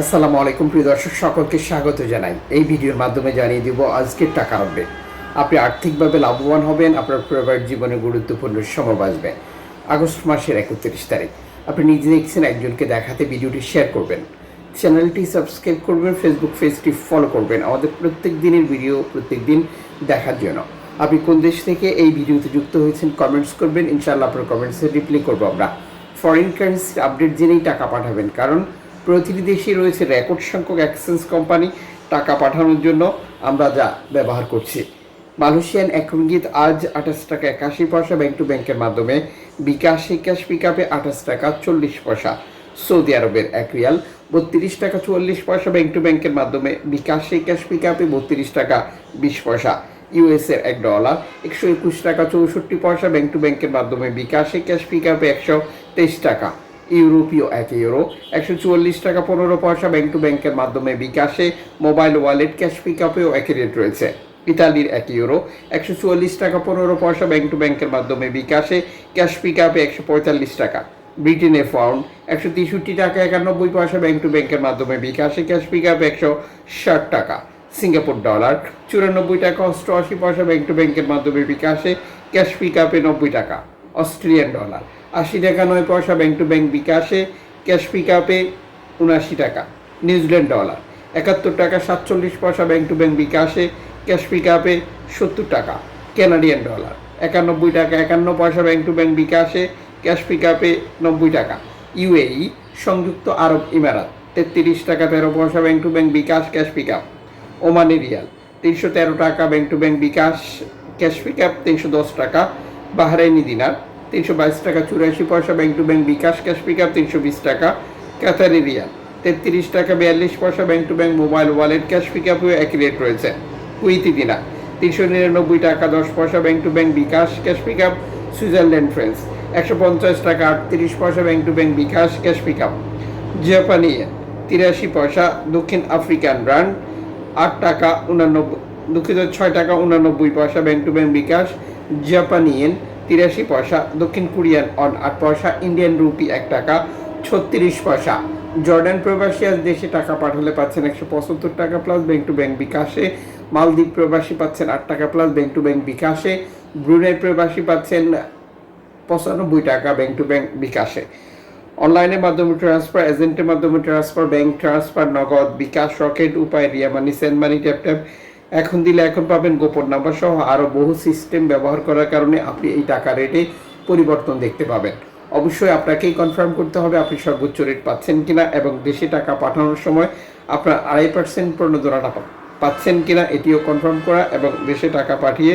আসসালামু আলাইকুম, প্রিয় দর্শক, সকলকে স্বাগত জানাই। এই ভিডিওর মাধ্যমে জানিয়ে দিব আজকের টাকা আপডেট আপনি আর্থিকভাবে লাভবান হবেন, আপনার পরিবার জীবনে গুরুত্বপূর্ণ সময় বাঁচবে। আগস্ট মাসের একত্রিশ তারিখ। আপনি নিজে দেখছেন, একজনকে দেখাতে ভিডিওটি শেয়ার করবেন। চ্যানেলটি সাবস্ক্রাইব করবেন ফেসবুক পেজটি ফলো করবেন। আমাদের প্রত্যেক দিনের ভিডিও প্রত্যেক দিন দেখার জন্য। আপনি কোন দেশ থেকে এই ভিডিওতে যুক্ত হয়েছেন কমেন্টস করবেন। ইনশাআল্লাহ আপনার কমেন্টসে রিপ্লাই করব আমরা। ফরেন কারেন্সি আপডেট জেনেই টাকা পাঠাবেন। কারণ প্রতিটি দেশে রয়েছে রেকর্ড সংখ্যক এক্সচেঞ্জ কোম্পানি টাকা পাঠানোর জন্য আমরা যা ব্যবহার করছি। মালয়েশিয়ান এক রিঙ্গিত আজ আঠাশ টাকা একাশি পয়সা ব্যাংক টু ব্যাংকের মাধ্যমে বিকাশে ক্যাশ পিক আপে আঠাশ টাকা চল্লিশ পয়সা। সৌদি আরবের এক রিয়াল বত্রিশ টাকা চুয়াল্লিশ পয়সা ব্যাংক টু ব্যাংকের মাধ্যমে বিকাশে ক্যাশ পিক আপে বত্রিশ টাকা বিশ পয়সা। ইউএসের এক ডলার একশো একুশ টাকা চৌষট্টি পয়সা ব্যাংক টু ব্যাংকের মাধ্যমে বিকাশে ক্যাশ পিক আপে একশো তেইশ টাকা। ইউরোপীয় এক ইউরো একশো চুয়াল্লিশ টাকা পনেরো পয়সা ব্যাংক টু ব্যাংকের মাধ্যমে বিকাশে মোবাইল ওয়ালেট ক্যাশ পিকআপেও একই রেট রয়েছে। ইতালির এক ইউরো একশো চুয়াল্লিশ টাকা পনেরো পয়সা ব্যাংক টু ব্যাংকের মাধ্যমে বিকাশে ক্যাশ পিক আপে একশো পঁয়তাল্লিশ টাকা। ব্রিটেনের পাউন্ড একশো তেষট্টি টাকা একানব্বই পয়সা ব্যাংক টু ব্যাংকের মাধ্যমে বিকাশে ক্যাশ পিকআপে একশো ষাট টাকা। সিঙ্গাপুর ডলার চুরানব্বই টাকা অষ্টআশি পয়সা ব্যাংক টু ব্যাংকের মাধ্যমে বিকাশে ক্যাশ পিক আপে নব্বই টাকা। Australian dollar. আশি টাকা নয় পয়সা ব্যাংক টু ব্যাংক বিকাশে, ক্যাশ পিক আপে উনআশি টাকা, নিউজিল্যান্ড ডলার। একাত্তর টাকা সাতচল্লিশ পয়সা ব্যাংক টু ব্যাংক বিকাশে, ক্যাশ পিকআপে সত্তর টাকা কানাডিয়ান ডলার। একানব্বই টাকা একান্ন পয়সা ব্যাংক টু ব্যাংক বিকাশে, ক্যাশ পিক আপে নব্বই টাকা। ইউএই, সংযুক্ত আরব ইমারাত, তেত্রিশ টাকা তেরো পয়সা bank to bank bKash, cash pickup. Omani riyal, তিনশো তেরো টাকা bank to bank bKash, cash pick up তিনশো দশ টাকা। বাহরাইনি দিনার তিনশো বাইশ টাকা, চুরাশি পয়সা bank to bank bKash cash pickup তিনশো বিশ টাকা কাতারি রিয়াল তেত্রিশ টাকা বিয়াল্লিশ পয়সা bank to bank mobile wallet cash পিকআপেও একই রেট রয়েছে। কুইতি দিনার তিনশো নিরানব্বই টাকা দশ পয়সা bank to bank bKash cash pick up Switzerland francs একশো পঞ্চাশ টাকা আটত্রিশ পয়সা bank to bank bKash cash pickup জাপানি তিরাশি পয়সা, দক্ষিণ আফ্রিকান ব্র্যান্ড আট টাকা উনানব্বই, দুঃখিত, ছয় টাকা উনানব্বই পয়সা ব্যাংক টু ব্যাংক বিকাশ জাপানি তিরাশি পয়সা, দক্ষিণ কোরিয়ান অন আট পয়সা, ইন্ডিয়ান রুপি এক টাকা, ছত্রিশ পয়সা। জর্ডান প্রবাসী আজ দেশে টাকা পাঠালে পাচ্ছেন একশো পঁচাত্তর টাকা প্লাস ব্যাংক টু ব্যাংক বিকাশে। মালদ্বীপ প্রবাসী পাচ্ছেন আট টাকা প্লাস ব্যাংক টু ব্যাংক বিকাশে। ব্রুনেই প্রবাসী পাচ্ছেন পঁচানব্বই টাকা ব্যাংক টু ব্যাংক বিকাশে। অনলাইনের মাধ্যমে ট্রান্সফার এজেন্টের মাধ্যমে transfer bank transfer Nagad bKash Rocket Upay, Ria money send money tap tap এখন দিলে এখন পাবেন গোপন নাম্বার সহ আরও বহু সিস্টেম ব্যবহার করার কারণে আপনি এই টাকা রেটে পরিবর্তন দেখতে পাবেন। অবশ্যই আপনাকেই কনফার্ম করতে হবে আপনি সর্বোচ্চ রেট পাচ্ছেন কিনা এবং দেশে টাকা পাঠানোর সময় আপনার আড়াই পার্সেন্ট প্রণোদনাটা পাচ্ছেন কিনা এটিও কনফার্ম করা এবং দেশে টাকা পাঠিয়ে